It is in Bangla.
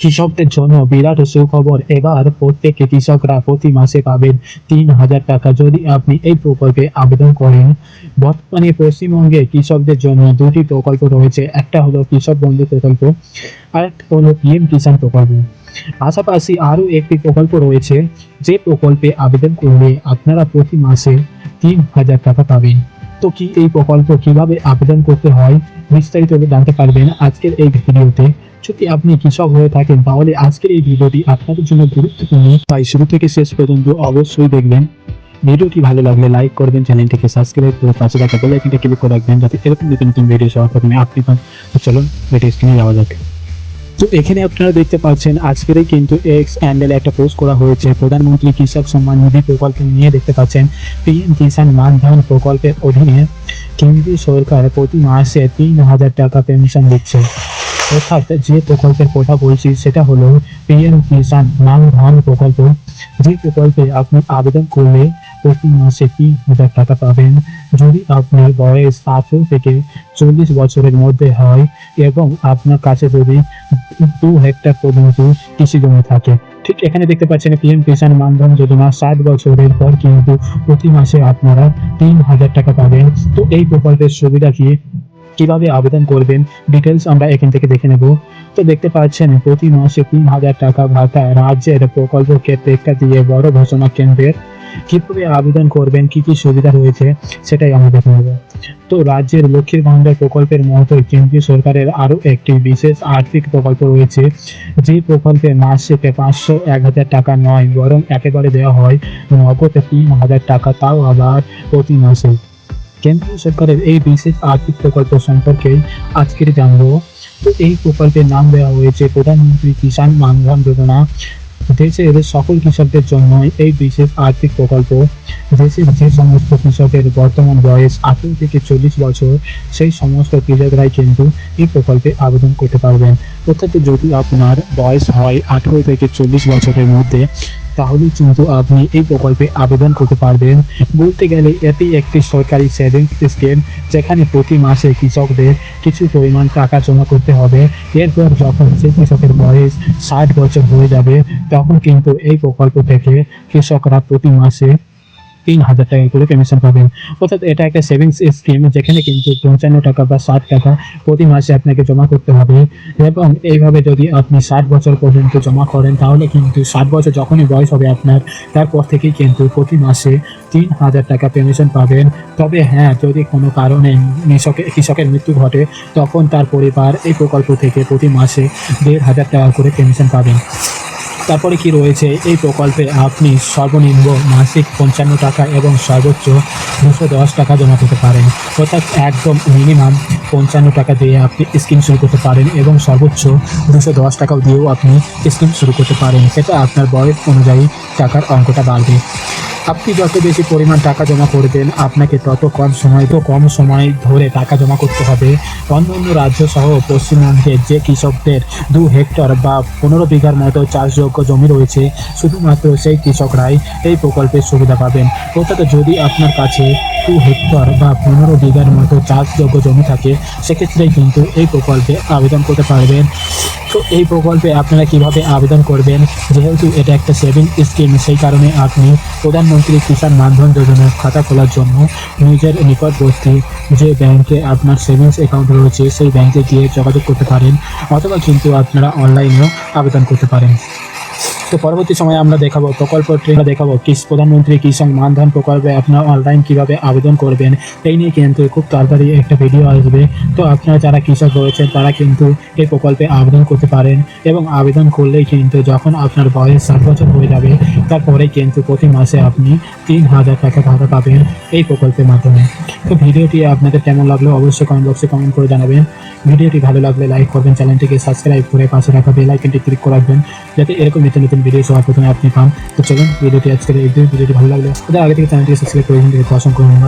কৃষকদের জন্য বিরাট সুখবর। এবার প্রত্যেক কৃষকরা প্রতি মাসে পাবেন তিন হাজার টাকা। যদি আপনি এই প্রকল্পে আবেদন করেন, বর্তমানে পশ্চিমবঙ্গে কৃষকদের জন্য দুটি প্রকল্প রয়েছে। একটা হলো কৃষক বন্ধু প্রকল্প, আর একটা হলো পিএম কিষাণ প্রকল্প। পাশাপাশি আরও একটি প্রকল্প রয়েছে, যে প্রকল্পে আবেদন করলে আপনারা প্রতি মাসে তিন হাজার টাকা পাবেন। তো কি? এই প্রকল্প কীভাবে আবেদন করতে হয়? বিস্তারিত জানতে পারবেন আজকের এই ভিডিওতে। যদি আপনি কৃষক হয়ে থাকেন, তাহলে আজকের এই ভিডিওটি আপনাদের জন্য গুরুত্বপূর্ণ। তাই শুরু থেকে শেষ পর্যন্ত অবশ্যই দেখবেন। ভিডিওটি ভালো লাগলে লাইক করবেন, চ্যানেলটিকে সাবস্ক্রাইব করে পাশে থাকা বেল আইকনটা ক্লিক করে রাখবেন, যাতে এরকম নতুন নতুন ভিডিও সবার প্রথমে আপনি পান। চলুন ভিডিও স্ক্রিনে যাওয়া যাক। তো এখানে আপনারা দেখতে পাচ্ছেন, আজকেরই কিন্তু এক্স হ্যান্ডেলে একটা পোস্ট করা হয়েছে। প্রধানমন্ত্রী কৃষক সম্মান নিধি প্রকল্প নিয়ে দেখতে পাচ্ছেন। পিএম কিষাণ মানধন প্রকল্পের অধীনে কেন্দ্রীয় সরকার প্রতি মাসে তিন হাজার টাকা পেনশন দিচ্ছে। অর্থাৎ যে প্রকল্পের কথা বলছি, সেটা হলো পিএম কিষাণ মানধন প্রকল্প। যে প্রকল্পে আপনি আবেদন করলে প্রতি মাসে তিন হাজার টাকা পাবেন? যদি আপনার বয়স আঠেরো থেকে চল্লিশ বছরের মধ্যে হয় এবং আপনার কাছে যদি দু হেক্টর পর্যন্ত কৃষি জমি থাকে, ঠিক এখানে দেখতে পাচ্ছেন পিএম কিষাণ মানধন যোজনা ষাট বছরের পর কিন্তু প্রতি মাসে আপনারা তিন হাজার টাকা পাবেন। তো এই প্রকল্পের সুবিধা কি? কীভাবে আবেদন করবেন? ডিটেলস আমরা এখান থেকে দেখে নেব। তো দেখতে পাচ্ছেন প্রতি মাসে তিন হাজার টাকা ভাতা রাজ্যের প্রকল্পকে প্রেক্ষা দিয়ে বড় ঘোষণা কেন্দ্রের কীভাবে আবেদন করবেন, কি কি সুবিধা রয়েছে, সেটাই আমরা দেখে নেব। তো রাজ্যের লক্ষ্মীর ভান্ডার প্রকল্পের মতো কেন্দ্রীয় সরকারের আরও একটি বিশেষ আর্থিক প্রকল্প রয়েছে। যে প্রকল্পে মাসে পাঁচশো এক হাজার টাকা নয়, বরং একেবারে দেওয়া হয় নগদ তিন হাজার টাকা, তাও আবার প্রতি মাসে। কেন্দ্রীয় সরকারের এই বিশেষ আর্থিক প্রকল্প সম্পর্কে আজকের জানব। তো এই প্রকল্পের নাম দেওয়া হয়েছে প্রধানমন্ত্রী কিষাণ মানধন যোজনা। দেশের সকল কৃষকদের জন্য এই বিশেষ আর্থিক প্রকল্প। দেশের যে সমস্ত কৃষকের বর্তমান বয়স আঠেরো থেকে চল্লিশ বছর, সেই সমস্ত কৃষকরাই কিন্তু এই প্রকল্পে আবেদন করতে পারবেন। অর্থাৎ যদি আপনার বয়স হয় আঠেরো থেকে চল্লিশ বছরের মধ্যে তাহলে কিন্তু আপনি এই প্রকল্পে আবেদন করতে পারবেন। বলতে গেলে এটি একটি সরকারি সেভিংস স্কিম যেখানে প্রতি মাসে কৃষকদের কিছু পরিমাণ টাকা জমা করতে হবে। এরপর যখন সেই কৃষকের বয়স ষাট বছর হয়ে যাবে, তখন কিন্তু এই প্রকল্প থেকে কৃষকরা প্রতি মাসে তিন হাজার টাকা করে পেনশন পাবেন। অর্থাৎ এটা একটা সেভিংস স্কিম যেখানে কিন্তু পঞ্চান্ন টাকা বা ষাট টাকা প্রতি মাসে আপনাকে জমা করতে হবে। এবং এইভাবে যদি আপনি ষাট বছর পর্যন্ত জমা করেন, তাহলে কিন্তু ষাট বছর যখনই বয়স হবে আপনার, তারপর থেকেই কিন্তু প্রতি মাসে তিন হাজার টাকা পেনশন পাবেন। তবে হ্যাঁ যদি কোনো কারণে কৃষকের কৃষকের মৃত্যু ঘটে, তখন তার পরিবার এই প্রকল্প থেকে প্রতি মাসে দেড় হাজার টাকা করে পেনশন পাবেন। তারপরে কি রয়েছে? এই প্রকল্পে আপনি সর্বনিম্ন মাসিক পঞ্চান্ন টাকা এবং সর্বোচ্চ দুশো দশ টাকা জমা করতে পারেন। অর্থাৎ একদম মিনিমাম পঞ্চান্ন টাকা দিয়ে আপনি স্কিম শুরু করতে পারেন এবং সর্বোচ্চ দুশো দশ টাকাও দিয়েও আপনি স্কিম শুরু করতে পারেন। সেটা আপনার বয়স অনুযায়ী টাকার অঙ্কটা বাড়বে। আপনি যত বেশি পরিমাণ টাকা জমা করবেন আপনাকে তত কম সময়, তো কম সময় ধরে টাকা জমা করতে হবে। অন্য অন্য রাজ্য সহ পশ্চিমবঙ্গে যে কৃষকদের দু হেক্টর বা পনেরো বিঘার মতো চাষযোগ্য জমি রয়েছে, শুধুমাত্র সেই কৃষকরাই এই প্রকল্পের সুবিধা পাবেন। অর্থাৎ যদি আপনার কাছে দু হেক্টর বা পনেরো বিঘার মতো চাষযোগ্য জমি থাকে, সেক্ষেত্রে কিন্তু এই প্রকল্পে আবেদন করতে পারবেন। তো এই প্রকল্পে আপনারা কীভাবে আবেদন করবেন? যেহেতু এটা একটা সেভিং স্কিম সেই কারণে আপনি প্রধানমন্ত্রী কিষাণ মানধন যোজনার খাতা খোলার জন্য নিজের নিকটবর্তী যে ব্যাংকে আপনার সেভিংস অ্যাকাউন্ট রয়েছে, সেই ব্যাংকে গিয়ে যোগাযোগ করতে পারেন অথবা কিন্তু আপনারা অনলাইনেও আবেদন করতে পারেন। তো পরবর্তী সময়ে আমরা দেখাবো প্রকল্পটি দেখাবো কৃষি প্রধানমন্ত্রী কৃষক মানধন প্রকল্পে আপনার অনলাইন কীভাবে আবেদন করবেন এই নিয়ে কিন্তু খুব তাড়াতাড়ি একটা ভিডিও আসবে। তো আপনারা যারা কৃষক রয়েছেন, তারা কিন্তু এই প্রকল্পে আবেদন করতে পারেন এবং আবেদন করলেই কিন্তু যখন আপনার বয়স ষাট বছর হয়ে যাবে, তারপরে কিন্তু প্রতি মাসে আপনি তিন হাজার টাকা ভাতা পাবেন এই প্রকল্পের মাধ্যমে। তো ভিডিওটি আপনাদের কেমন লাগল অবশ্যই কমেন্ট বক্সে কমেন্ট করে জানাবেন। ভিডিওটি ভালো লাগলে লাইক করবেন, চ্যানেলটিকে সাবস্ক্রাইব করে পাশে রাখা বেল আইকনটি ক্লিক করে রাখবেন, যাতে এরকম নিত্য নতুন ভিডিও সবার প্রথমে আপনি পান। তো চলুন ভিডিওটি আজকের এই ভিডিওটি ভালো লাগলে আগে থেকে চ্যানেলটি সাবস্ক্রাইব করে দিন অসংখ্য